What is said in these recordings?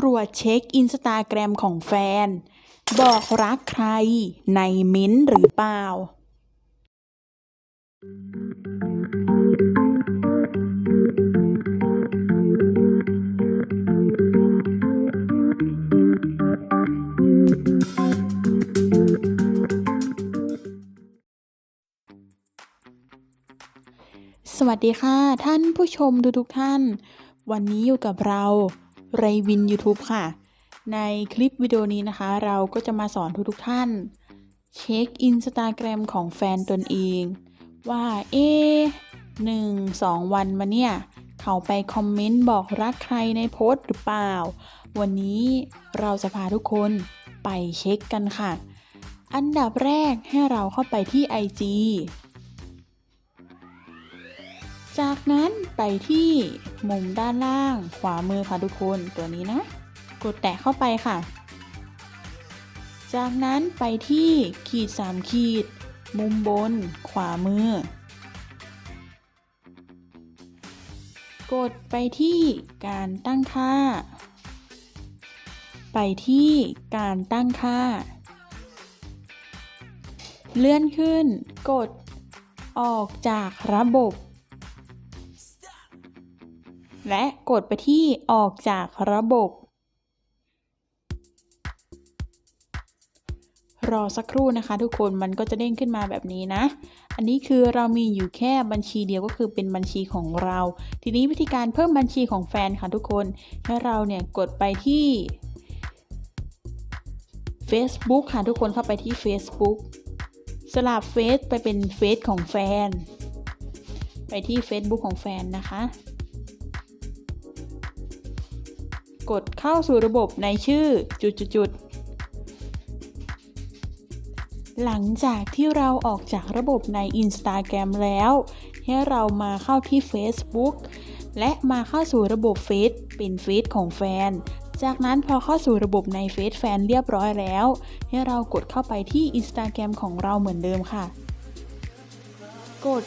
ตรวจเช็คอินสตาแกรมของแฟน บอกรักใครในเม้นหรือเปล่า สวัสดีค่ะ ท่านผู้ชมทุกๆท่าน วันนี้อยู่กับเรา ไรวิน YouTube ค่ะ ในคลิปวิดีโอนี้นะคะ เราก็จะมาสอนทุกๆท่าน เช็คอินสตาแกรมของแฟนตนเอง ว่าเอ๊หนึ่งสองวันมาเนี่ย เขาไปคอมเมนต์บอกรักใครในโพสต์หรือเปล่า วันนี้เราจะพาทุกคนไปเช็คกันค่ะ อันดับแรกให้เราเข้าไปที่ IG จากนั้นไปที่มุมด้านล่างขวามือค่ะทุกคนตัวนี้นะ กดแตะเข้าไปค่ะ จากนั้นไปที่ขีด 3 ขีด มุมบน ขวามือ กดไปที่การตั้งค่า ไปที่การตั้งค่า เลื่อนขึ้น กดออกจากระบบ และกดไปที่ออกจากระบบ รอสักครู่นะคะ ทุกคนมันก็จะเด้งขึ้นมาแบบนี้นะ อันนี้คือเรามีอยู่แค่บัญชีเดียวก็คือเป็นบัญชีของเรา ทีนี้วิธีการเพิ่มบัญชีของแฟนค่ะทุกคน ให้เราเนี่ยกดไปที่ Facebook ค่ะทุกคนเข้าไปที่ Facebook สลับเฟซไปเป็นเฟซของแฟน ไปที่ Facebook ของแฟนนะคะ กดเข้าสู่ระบบในชื่อจุดๆหลังจากที่เราออกจากระบบใน Instagram แล้ว ให้เรามาเข้าที่ Facebook และมาเข้าสู่ระบบเฟซเป็นเฟซของแฟน จากนั้นพอเข้าสู่ระบบในเฟซแฟนเรียบร้อยแล้ว ให้เรากดเข้าไปที่ Instagram ของเราเหมือนเดิมค่ะ กด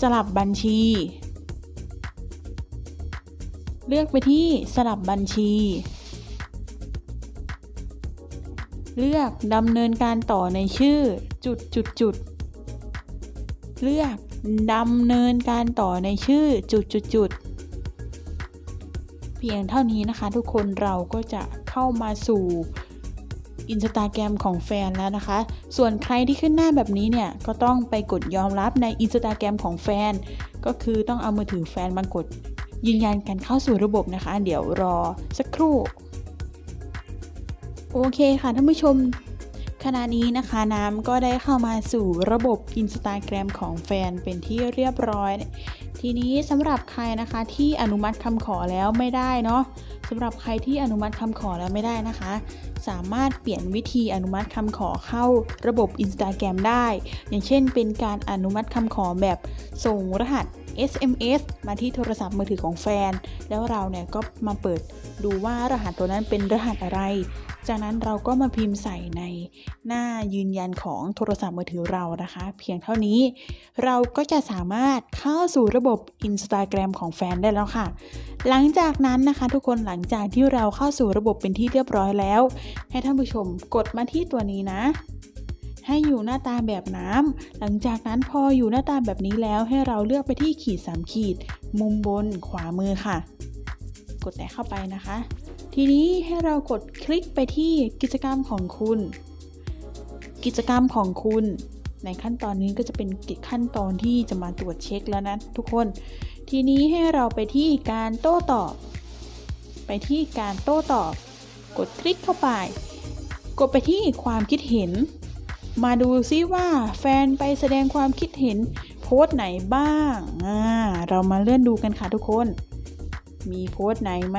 สลับบัญชี เลือกไปที่สลับบัญชี เลือกดำเนินการต่อในชื่อจุดจุดจุดเลือกดำเนินการต่อในชื่อจุดจุดจุดเพียงเท่านี้นะคะทุกคนเราก็จะเข้ามาสู่อินสตาแกรมของแฟนแล้วนะคะ ส่วนใครที่ขึ้นหน้าแบบนี้เนี่ย ก็ต้องไปกดยอมรับในอินสตาแกรมของแฟน ก็คือต้องเอามือถือแฟนมากด ยืนยันการเข้าสู่ระบบนะคะ เดี๋ยวรอสักครู่ โอเคค่ะท่านผู้ชมขณะนี้นะคะน้ำก็ได้เข้ามาสู่ระบบ Instagram ของแฟนเป็นที่เรียบร้อย ทีนี้สำหรับใครนะคะที่อนุมัติคำขอแล้วไม่ได้เนาะสำหรับใครที่อนุมัติคำขอแล้วไม่ได้นะคะ สามารถเปลี่ยนวิธีอนุมัติคำขอเข้าระบบ Instagram ได้ อย่างเช่นเป็นการอนุมัติคำขอแบบส่งรหัส SMS มาที่โทรศัพท์มือถือของแฟน แล้วเราเนี่ยก็มาเปิดดูว่ารหัสตัวนั้นเป็นรหัสอะไร จากนั้นเราก็มาพิมพ์ใส่ในหน้ายืนยันของโทรศัพท์มือถือเรานะคะ เพียงเท่านี้ เราก็จะสามารถเข้าสู่ระบบ Instagram ของแฟนได้แล้วค่ะ หลังจากนั้นนะคะทุกคนหลังจากที่เราเข้าสู่ระบบเป็นที่เรียบร้อยแล้ว ให้ท่านผู้ชมกดมาที่ตัวนี้นะ ให้อยู่หน้าตาแบบน้ำ หลังจากนั้นพออยู่หน้าตาแบบนี้แล้วให้เราเลือกไปที่ขีด 3 ขีด มุมบนขวามือค่ะ กดแตะเข้าไปนะคะ ทีนี้ให้เรากดคลิกไปที่กิจกรรมของคุณ กิจกรรมของคุณ ในขั้นตอนนี้ก็จะเป็นขั้นตอนที่จะมาตรวจเช็คแล้วนะทุกคน ทีนี้ให้เราไปที่การโต้ตอบ ไปที่การโต้ตอบ กดคลิกเข้าไป กดไปที่ความคิดเห็น มาดูซิว่าแฟนไปแสดงความคิดเห็นโพสต์ไหนบ้างอ่าเรามาเลื่อนดูกันค่ะทุกคน มีโพสต์ไหนไหม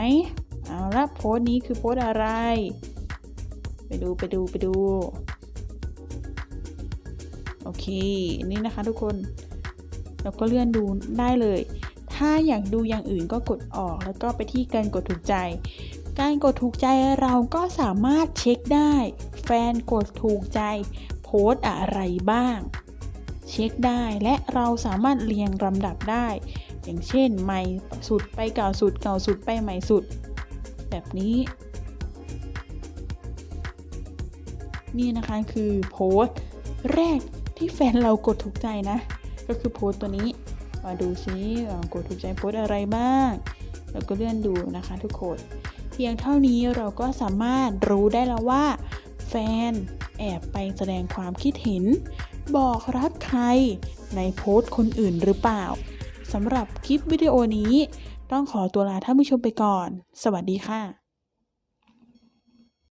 เอาละโพสต์นี้คือโพสต์อะไร ไปดูไปดูไปดู โอเค นี่นะคะทุกคน เราก็เลื่อนดูได้เลย ถ้าอยากดูอย่างอื่นก็กดออกแล้วก็ไปที่การกดถูกใจ การกดถูกใจเราก็สามารถเช็คได้ แฟนกดถูกใจ โพสต์อะไรบ้าง เช็คได้และเราสามารถเรียงลำดับได้ อย่างเช่น ใหม่สุดไปเก่าสุดเก่าสุดไปใหม่สุด แบบนี้ นี่นะคะคือโพสต์แรกที่แฟนเรากดถูกใจนะ ก็คือโพสต์ตัวนี้มาดูซิอ่ากดถูกใจโพสต์อะไรบ้าง แล้วก็เลื่อนดูนะคะทุกคน เพียงเท่านี้เราก็สามารถรู้ได้แล้วว่า แฟน แอบไปแสดงความคิดเห็น บอกรักใครในโพสต์คนอื่นหรือเปล่าสำหรับคลิปวิดีโอนี้ ต้องขอตัวลาท่านผู้ชมไปก่อน สวัสดีค่ะ